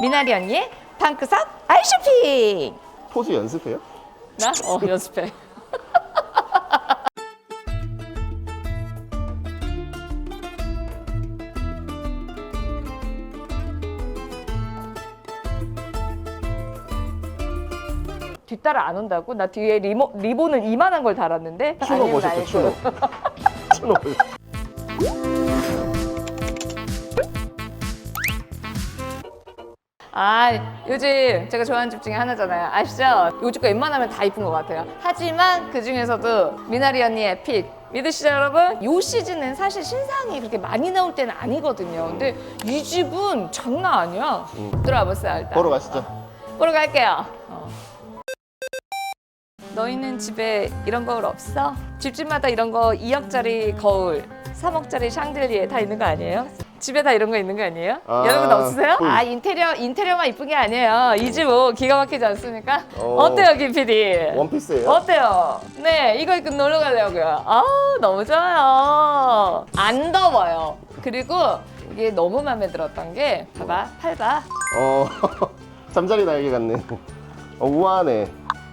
미나리 언니의 방구석 아이쇼핑. 포즈 연습해요? 나? 어 연습해. 뒷따라 안 온다고? 나 뒤에 리모, 리본을 이만한 걸 달았는데 추노 아니면 보셨죠? 추노. 추노 보셨죠? 아 요즘 제가 좋아하는 집 중에 하나잖아요 아시죠? 요즘 거 웬만하면 다 이쁜 것 같아요 하지만 그 중에서도 미나리 언니의 픽 믿으시죠 여러분? 요 시즌은 사실 신상이 그렇게 많이 나올 때는 아니거든요 근데 이 집은 장난 아니야 들어와 보세요 일단 보러 가시죠. 보러 갈게요 어. 너희는 집에 이런 거울 없어? 집집마다 이런 거 2억짜리 거울 3억짜리 샹들리에 다 있는 거 아니에요? 집에 다 이런 거 있는 거 아니에요? 아, 여러분 없으세요? 보이- 아 인테리어 인테리어만 이쁜 게 아니에요. 이 집 뭐 기가 막히지 않습니까? 어. 어. 때요 김 PD? 원피스예요? 어때요? 네, 이거 입고 놀러 가려고요. 아, 너무 좋아요. 안 더워요. 그리고 이게 너무 마음에 들었던 게 봐봐, 팔 봐. 어 잠자리 날개 같네. 어, 우아하네.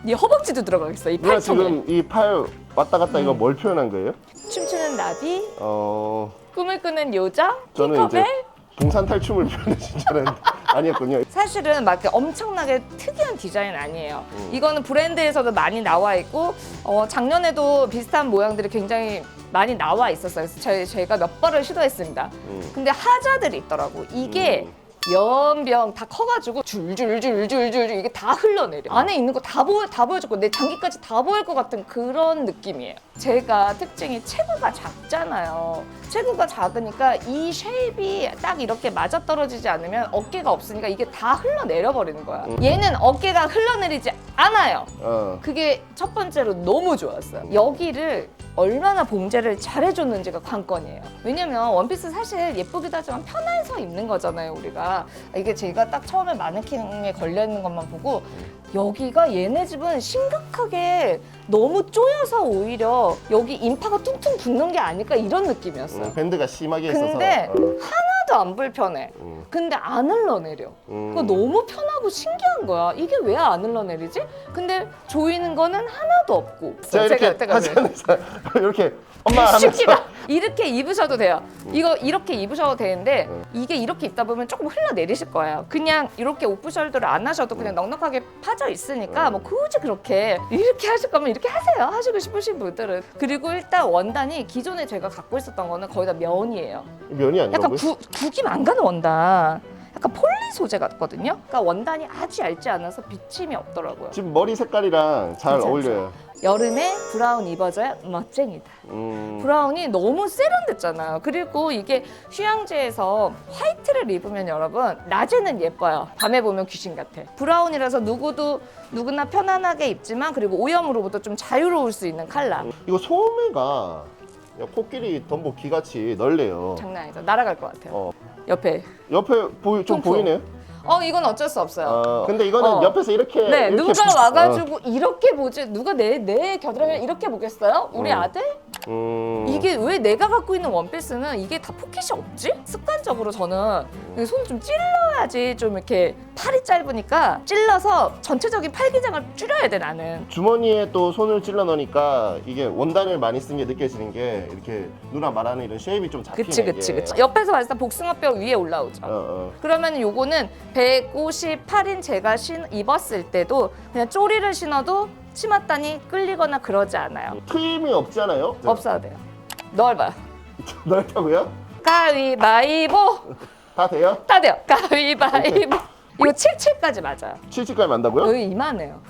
네 허벅지도 들어가겠어. 이 누나 팔통에. 지금 이 팔 왔다 갔다 음. 이거 뭘 표현한 거예요? 춤추는 나비, 어 꿈을 꾸는 요정, 저는 이제 핑커벨. 동산 탈춤을 줄 알았는데 아니었군요. 사실은 막 이렇게 엄청나게 특이한 디자인 아니에요. 음. 이거는 브랜드에서도 많이 나와 있고 어, 작년에도 비슷한 모양들이 굉장히 많이 나와 있었어요. 그래서 제, 제가 몇 번을 시도했습니다. 음. 근데 하자들이 있더라고. 이게 음. 연병 다 커가지고 줄줄줄줄줄줄 이게 다 흘러내려. 안에 있는 거 다 보여 다 보여줬고 내 장기까지 다 보일 것 같은 그런 느낌이에요. 제가 특징이 체구가 작잖아요. 체구가 작으니까 이 쉐입이 딱 이렇게 맞아 떨어지지 않으면 어깨가 없으니까 이게 다 흘러내려 버리는 거야. 음. 얘는 어깨가 흘러내리지 않아요. 어 그게 첫 번째로 너무 좋았어요. 여기를 얼마나 봉제를 잘해줬는지가 관건이에요. 왜냐면 원피스 사실 예쁘기도 하지만 편해서 입는 거잖아요, 우리가. 이게 제가 딱 처음에 마네킹에 걸려있는 것만 보고 여기가 얘네 집은 심각하게 너무 쪼여서 오히려 여기 인파가 퉁퉁 붓는 게 아닐까 이런 느낌이었어요. 음, 밴드가 심하게 있어서. 근데 어, 하나도 안 불편해. 음, 근데 안 흘러내려. 음. 그거 너무 편하고 신기한 거야. 이게 왜 안 흘러내리지? 근데 조이는 거는 하나도 없고. 제가 이렇게 여태까지 하지 않으세요? 이렇게 엄마 하면서. 이렇게 입으셔도 돼요. 이거 이렇게 입으셔도 되는데 음. 이게 이렇게 입다 보면 조금 흘러내리실 거예요. 그냥 이렇게 오프숄더를 안 하셔도 그냥 넉넉하게 파져 있으니까 음. 뭐 굳이 그렇게 이렇게 하실 거면 이렇게 하세요. 하시고 싶으신 분들은. 그리고 일단 원단이 기존에 제가 갖고 있었던 거는 거의 다 면이에요. 면이 약간 아니라고요? 구, 국이 안 가는 원단. 약간 폴리 소재 같거든요. 그러니까 원단이 아주 얇지 않아서 비침이 없더라고요. 지금 머리 색깔이랑 잘 괜찮죠? 어울려요. 여름에 브라운 입어줘야 멋쟁이다. 음, 브라운이 너무 세련됐잖아요. 그리고 이게 휴양지에서 화이트를 입으면 여러분 낮에는 예뻐요. 밤에 보면 귀신 같아. 브라운이라서 누구도 누구나 편안하게 입지만 그리고 오염으로부터 좀 자유로울 수 있는 컬러. 이거 소매가 그냥 코끼리 덤보 귀같이 넓네요. 장난 아니죠. 날아갈 것 같아요. 어, 옆에. 옆에 보이, 좀 통풍. 보이네요. 어 이건 어쩔 수 없어요. 어, 근데 이거는 어. 옆에서 이렇게 네, 이렇게 누가 보- 와가지고 이렇게 보지? 누가 내 내 겨드랑이를 이렇게 보겠어요? 우리 음. 아들? 어, 음, 이게 왜 내가 갖고 있는 원피스는 이게 다 포켓이 없지? 습관적으로 저는 손 좀 찔러야지 좀 이렇게 팔이 짧으니까 찔러서 전체적인 팔기장을 줄여야 돼 나는. 주머니에 또 손을 찔러 넣으니까 이게 원단을 많이 쓴 게 느껴지는 게 이렇게 누나 말하는 이런 쉐입이 좀 잡히는 그치 그치 게. 그치. 옆에서 봤을 때 복숭아뼈 위에 올라오죠. 어, 어. 그러면 요거는 158인 제가 신, 입었을 때도 그냥 쪼리를 신어도 치맛단이 끌리거나 그러지 않아요. 트임이 없잖아요. 없어야 돼요. 넓어요. 넓다고요? 가위바위보 다 돼요? 다 돼요. 가위바위보. 이거 77까지 맞아요. 70까지 만다고요? 여기 이만해요.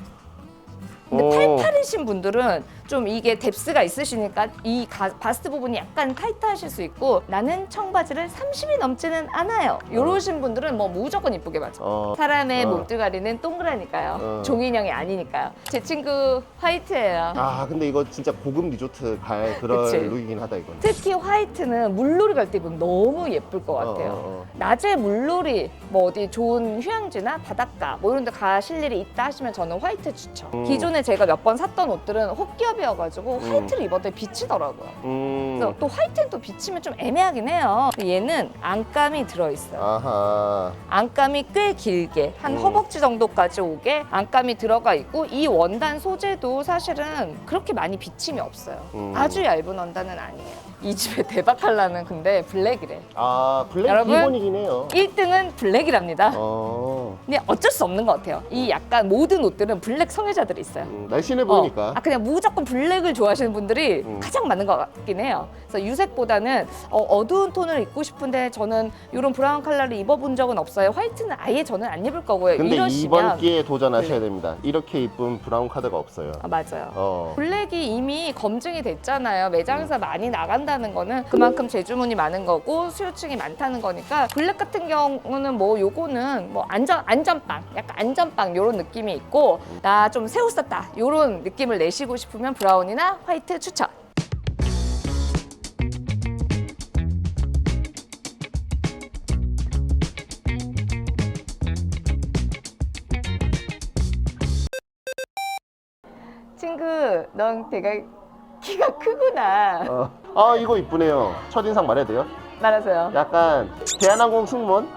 근데 어. 88이신 분들은 좀 이게 뎁스가 있으시니까 이 가- 바스트 부분이 약간 타이트하실 수 있고 나는 청바지를 30이 넘지는 않아요. 이러신 분들은 뭐 무조건 이쁘게 맞아. 어. 사람의 어. 몸뚱아리는 동그라니까요. 어. 종인형이 아니니까요. 제 친구 화이트예요. 아 근데 이거 진짜 고급 리조트 갈 그런 그치. 룩이긴 하다 이건. 특히 화이트는 물놀이 갈 때 입으면 너무 예쁠 것 같아요. 어, 어, 어. 낮에 물놀이, 뭐 어디 좋은 휴양지나 바닷가 뭐 이런 데 가실 일이 있다 하시면 저는 화이트 추천. 음. 기존에 제가 몇 번 샀던 옷들은 혹겹이어가지고 음. 화이트를 입었더니 비치더라고요. 음. 그래서 또 화이트는 또 비치면 좀 애매하긴 해요. 얘는 안감이 들어있어요. 아하. 안감이 꽤 길게 한 음. 허벅지 정도까지 오게 안감이 들어가 있고 이 원단 소재도 사실은 그렇게 많이 비침이 없어요. 음. 아주 얇은 원단은 아니에요. 이 집의 대박 컬러는 근데 블랙이래. 아 블랙 여러분? 기본이긴 해요. 1등은 블랙이랍니다. 어. 근데 어쩔 수 없는 것 같아요. 이 약간 모든 옷들은 블랙 성애자들이 있어요. 음, 날씬해 어. 보이니까. 아 그냥 무조건 블랙을 좋아하시는 분들이 음. 가장 많은 것 같긴 해요. 그래서 유색보다는 어, 두운 톤을 입고 싶은데 저는 이런 브라운 컬러를 입어본 적은 없어요. 화이트는 아예 저는 안 입을 거고요. 근데 이번 기회에 도전하셔야 블랙. 됩니다. 이렇게 이쁜 브라운 카드가 없어요. 아 맞아요. 어. 블랙이 이미 검증이 됐잖아요. 매장에서 많이 나간다는 거는 그만큼 재주문이 많은 거고 수요층이 많다는 거니까 블랙 같은 경우는 뭐 요거는 뭐 안전 안전빵, 약간 안전빵 요런 느낌이 있고 나 좀 새우 썼다 요런 느낌을 내시고 싶으면 브라운이나 화이트 추천. 친구, 넌 되게 키가 크구나. 어. 아 이거 이쁘네요. 첫인상 말해도 돼요? 말하세요. 약간 대한항공 승무원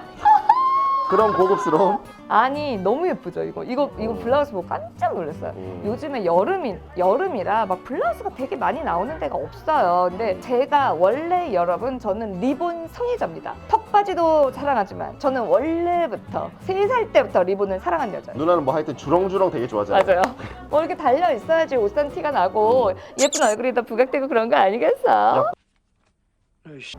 그런 고급스러움. 아니 너무 예쁘죠 이거 이거 이거 음. 블라우스 보고 깜짝 놀랐어요 음. 요즘에 여름이 여름이라 막 블라우스가 되게 많이 나오는 데가 없어요 근데 제가 원래 여러분 저는 리본 성애자입니다 턱바지도 사랑하지만 저는 원래부터 세 살 때부터 리본을 사랑한 여자예요 누나는 뭐 하여튼 주렁주렁 되게 좋아하잖아요. 맞아요 뭐 이렇게 달려 있어야지 옷산 티가 나고 예쁜 얼굴이 더 부각되고 그런 거 아니겠어?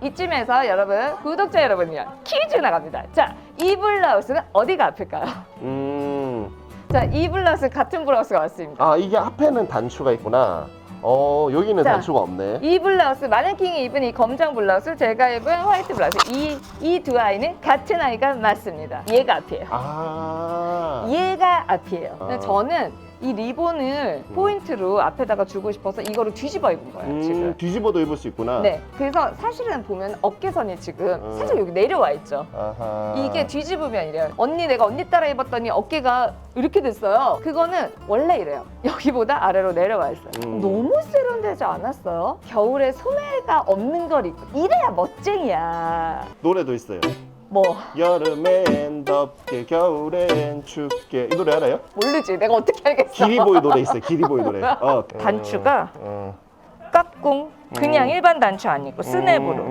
이쯤에서 여러분 구독자 여러분이요 퀴즈 나갑니다 자 이 블라우스는 어디가 아플까요? 음. 자, 이 블라우스 같은 블라우스가 왔습니다. 아 이게 앞에는 단추가 있구나. 어 여기는 자. 단추가 없네. 이 블라우스 마네킹이 입은 이 검정 블라우스 제가 입은 화이트 블라우스 이이 두 아이는 같은 아이가 맞습니다. 얘가 앞이에요. 아. 얘가 앞이에요. 근데 아. 저는 이 리본을 음. 포인트로 앞에다가 주고 싶어서 이거를 뒤집어 입은 거예요, 음, 지금. 뒤집어도 입을 수 있구나. 네. 그래서 사실은 보면 어깨선이 지금 음. 살짝 여기 내려와 있죠. 아하. 이게 뒤집으면 이래요. 언니 내가 언니 따라 입었더니 어깨가 이렇게 됐어요. 그거는 원래 이래요. 여기보다 아래로 내려와 있어요. 음. 너무 세련되지 않았어요? 겨울에 소매가 없는 걸 입고 이래야 멋쟁이야. 노래도 있어요. 뭐 여름엔 덥게 겨울엔 춥게 이 노래 알아요? 모르지. 내가 어떻게 알겠어? 기리보이 노래 있어요. 기리보이 노래. 어. 단추가 어. 깍꿍 그냥 음. 일반 단추 아니고 스냅으로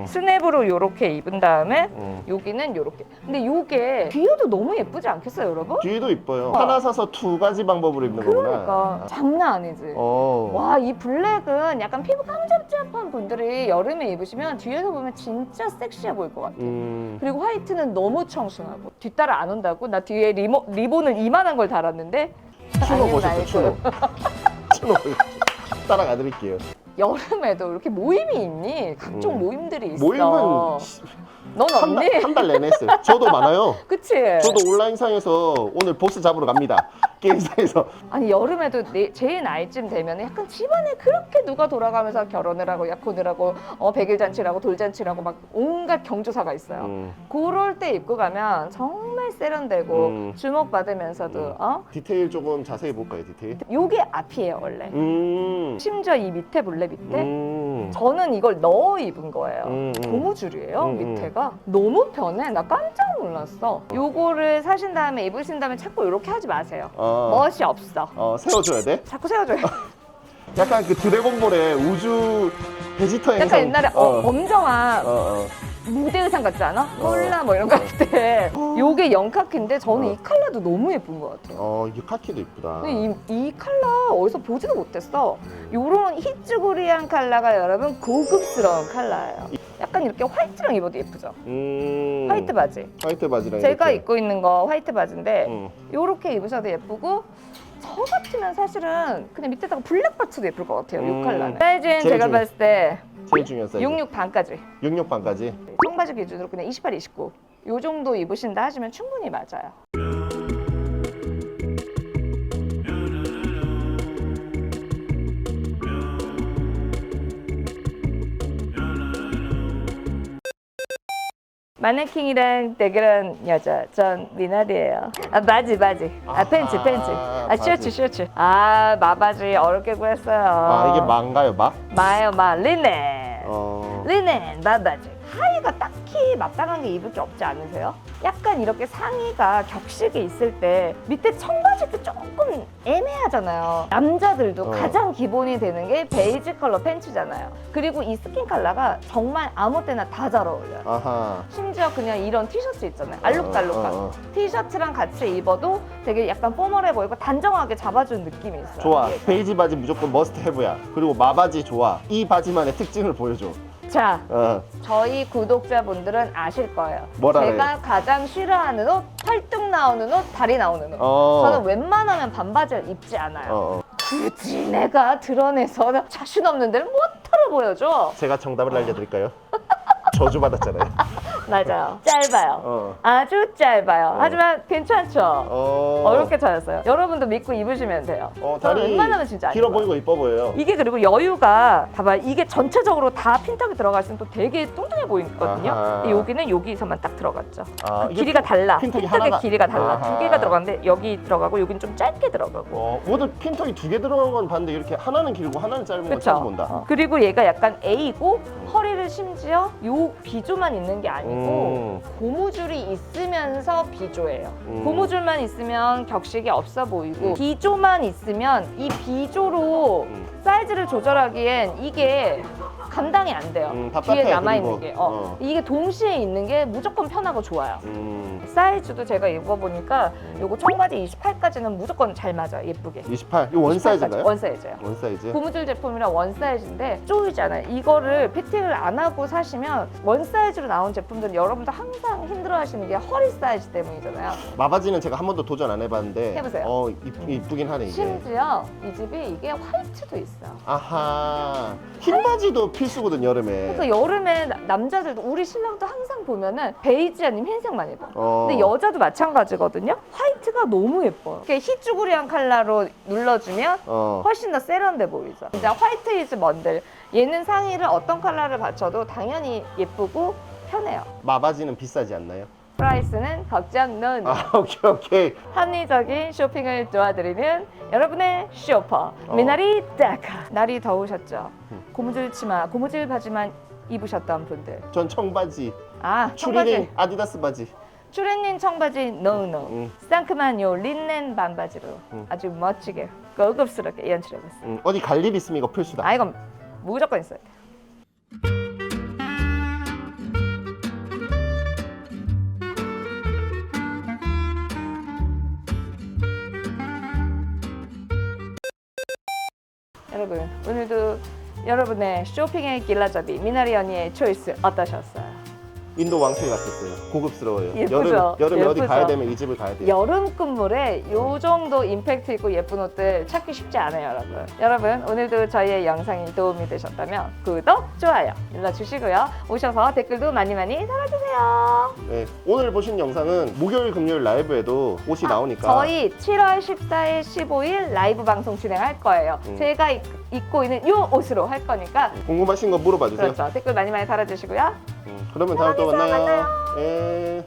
음, 스냅으로 요렇게 입은 다음에 음. 여기는 요렇게. 근데 요게 뒤에도 너무 예쁘지 않겠어요, 여러분? 뒤에도 이뻐요. 하나 사서 두 가지 방법으로 입는 그러니까 거구나. 장난 아니지. 어. 와, 이 블랙은 약간 피부 깜잡잡한 분들이 여름에 입으시면 뒤에서 보면 진짜 섹시해 보일 것 같아요. 음. 그리고 화이트는 너무 청순하고 뒤따라 안 온다고 나 뒤에 리모, 리본을 이만한 걸 달았는데 추노 보셨죠? 알고. 추노. 추노. 따라가 드릴게요. 여름에도 이렇게 모임이 있니? 각종 음. 모임들이 있어. 모임은 넌한 없니? 달한달 내내 했어요. 저도 많아요. 그치? 저도 온라인상에서 오늘 보스 잡으러 갑니다. 게임상에서. 아니 여름에도 내, 제 나이쯤 되면 약간 집안에 그렇게 누가 돌아가면서 결혼을 하고 약혼을 하고 어, 백일 잔치라고 돌잔치라고 막 온갖 경조사가 있어요. 음. 그럴 때 입고 가면 정말 세련되고 음. 주목받으면서도 음. 어? 디테일 조금 자세히 볼까요, 디테일? 요게 앞이에요 원래 음. 심지어 이 밑에 볼래 밑에 음. 저는 이걸 넣어 입은 거예요 음, 음. 고무줄이에요 음, 음. 밑에가 너무 편해 나 깜짝 놀랐어 요거를 사신 다음에 입으신 다음에 자꾸 이렇게 하지 마세요 어. 멋이 없어 어, 세워줘야 돼? 자꾸 세워줘요 약간 그 드래곤볼의 우주 베지터 행성. 약간 옛날에 어, 엄정한 어, 어. 무대 의상 같지 않아? 콜라 뭐 이런 거 할 때 요게 영카키인데 저는 어. 이 컬러도 너무 예쁜 것 같아요 어, 이게 카키도 이쁘다. 근데 이, 이 컬러 어디서 보지도 못했어. 요런 히츠고리한 컬러가 여러분 고급스러운 컬러예요. 약간 이렇게 화이트랑 입어도 예쁘죠? 음. 화이트 바지. 화이트 바지랑 제가 이렇게. 입고 있는 거 화이트 바지인데 음. 요렇게 입으셔도 예쁘고 저 같으면 사실은 그냥 밑에다가 블랙 바츠도 예쁠 것 같아요. 음. 요 컬러는. 사이즈는 제일 제가 중요- 봤을 때 제일 중요한 사이즈. 66 반까지. 66 반까지. 청바지 기준으로 그냥 28, 29. 요 정도 입으신다 하시면 충분히 맞아요. 마네킹이랑 대결한 여자 전 미나리예요. 아 바지 바지. 아 팬츠 아하, 팬츠. 아 바지. 셔츠 셔츠. 아 마바지 어렵게 구했어요. 아 이게 마인가요 마? 마요 마 리넨. 어. 리넨 마바지. 하의가 딱 히 마땅한 게 입을 게 없지 않으세요? 약간 이렇게 상의가 격식이 있을 때 밑에 청바지도 조금 애매하잖아요. 남자들도 어. 가장 기본이 되는 게 베이지 컬러 팬츠잖아요. 그리고 이 스킨 컬러가 정말 아무 때나 다 잘 어울려요. 아하. 심지어 그냥 이런 티셔츠 있잖아요. 알록달록한 어, 어, 어. 티셔츠랑 같이 입어도 되게 약간 포멀해 보이고 단정하게 잡아주는 느낌이 있어요. 좋아. 베이지 바지 무조건 머스트 해브야. 그리고 마바지 좋아. 이 바지만의 특징을 보여줘. 자, 어. 저희 구독자분들은 아실 거예요. 뭘 알아요? 제가 가장 싫어하는 옷, 펄뚝 나오는 옷, 다리 나오는 옷. 어. 저는 웬만하면 반바지를 입지 않아요. 어, 어. 굳이 내가 드러내서 자신 없는 데를 못 털어 보여줘. 제가 정답을 알려드릴까요? 저주 받았잖아요. 맞아요. 짧아요. 어. 아주 짧아요. 하지만 괜찮죠? 어. 어렵게 찾았어요. 여러분도 믿고 입으시면 돼요. 어, 저는 다리 웬만하면 진짜 안 길어 입어요. 보이고 이뻐 보여요. 이게 그리고 여유가 봐봐 이게 전체적으로 다 핀탁이 들어가 있으면 또 되게 뚱뚱해 보이거든요. 아하. 근데 여기는 여기서만 딱 들어갔죠. 아, 그 이게 길이가 달라. 핀탁이 핀탁의 하나가- 길이가 달라. 아하. 두 개가 들어가는데 여기 들어가고 여기는 좀 짧게 들어가고. 어, 모두 핀턱이 두 개 들어간 건 봤는데 이렇게 하나는 길고 하나는 짧은 거 처음 그렇죠. 본다. 그리고 얘가 약간 A고 허리를 심지어 요 비조만 있는 게 아니고 음. 고무줄이 있으면서 비조예요. 음. 고무줄만 있으면 격식이 없어 보이고 비조만 있으면 이 비조로 음. 사이즈를 조절하기엔 이게 감당이 안 돼요. 음, 답답해, 뒤에 남아 있는 그리고. 게. 어. 어. 이게 동시에 있는 게 무조건 편하고 좋아요. 음. 사이즈도 제가 입어보니까 요거 청바지 28까지는 무조건 잘 맞아요. 예쁘게. 28. 이거 원 28까지. 사이즈인가요? 원 사이즈예요. 원 사이즈? 고무줄 제품이라 원 사이즈인데 쪼이잖아요. 이거를 피팅을 안 하고 사시면 원 사이즈로 나온 제품들은 여러분도 항상 힘들어하시는 게 허리 사이즈 때문이잖아요. 마바지는 제가 한 번도 도전 안 해봤는데 해보세요. 어 이쁘, 이쁘긴 하네 이게. 심지어 이 집이 이게 화이트도 있어요. 아하. 흰 바지도 필수거든 여름에. 그러니까 여름에 나- 남자들도 우리 신랑도 항상 보면은 베이지 아니면 흰색만 입어. 어. 근데 여자도 마찬가지거든요. 화이트가 너무 예뻐요. 이렇게 희쭈구리한 컬러로 눌러주면 어. 훨씬 더 세련돼 보이죠. 진짜 화이트 이즈 먼들. 얘는 상의를 어떤 컬러를 받쳐도 당연히 예쁘고 편해요. 마바지는 비싸지 않나요? 프라이스는 걱정 노. 노. 아 오케이 오케이. 합리적인 쇼핑을 도와드리는 여러분의 쇼퍼 어. 미나리 다카. 날이 더우셨죠? 음. 고무줄 치마, 고무줄 바지만 입으셨던 분들. 전 청바지. 아, 추리닝 청바지. 아디다스 바지. 추리닝 청바지 노노. 음. 상큼한 요 린넨 반바지로 음. 아주 멋지게 고급스럽게 연출해봤어요. 음, 어디 갈 일 있으면 이거 필수다. 아 이건 무조건 있어요. 여 여러분의 쇼핑의 길라잡이 미나리 언니의 초이스 어떠셨어요? 인도 왕실 같았어요. 고급스러워요. 예쁘죠? 여름 여름에 어디 예쁘죠? 가야 되면 이 집을 가야 돼요. 여름 끝물에 요 정도 임팩트 있고 예쁜 옷들 찾기 쉽지 않아요, 여러분. 여러분, 오늘도 저희의 영상이 도움이 되셨다면 구독, 좋아요 눌러주시고요. 오셔서 댓글도 많이 많이 달아주세요. 네, 오늘 보신 영상은 목요일 금요일 라이브에도 옷이 나오니까 아, 저희 7월 14일, 15일 라이브 방송 진행할 거예요. 음. 제가 입, 입고 있는 요 옷으로 할 거니까 궁금하신 거 물어봐 주세요. 그렇죠. 댓글 많이 많이 달아주시고요. 음, 그러면 다음에 또 만나요. 만나요. 예.